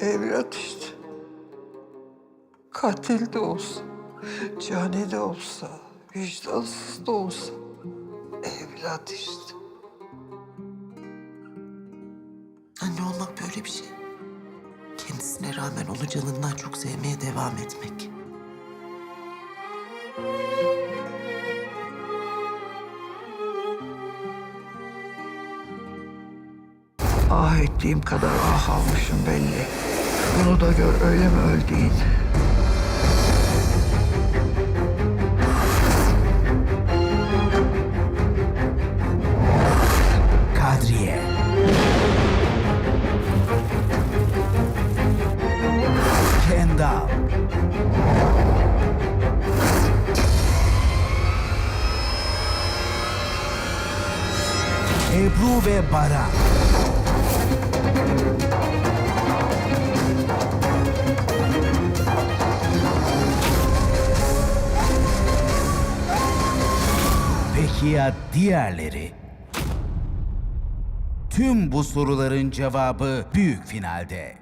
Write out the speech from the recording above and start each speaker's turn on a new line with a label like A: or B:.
A: Evlat işte. Katil de olsa, cani de olsa, vicdansız da olsa evlat işte.
B: Anne olmak böyle bir şey. Kendisine rağmen onu canından çok sevmeye devam etmek.
A: Ah ettiğim kadar ah almışım belli. Bunu da gör öyle mi öldüğün?
C: Kadriye. Kendall. Ebru ve Baran. Ya diğerleri? Tüm bu soruların cevabı büyük finalde.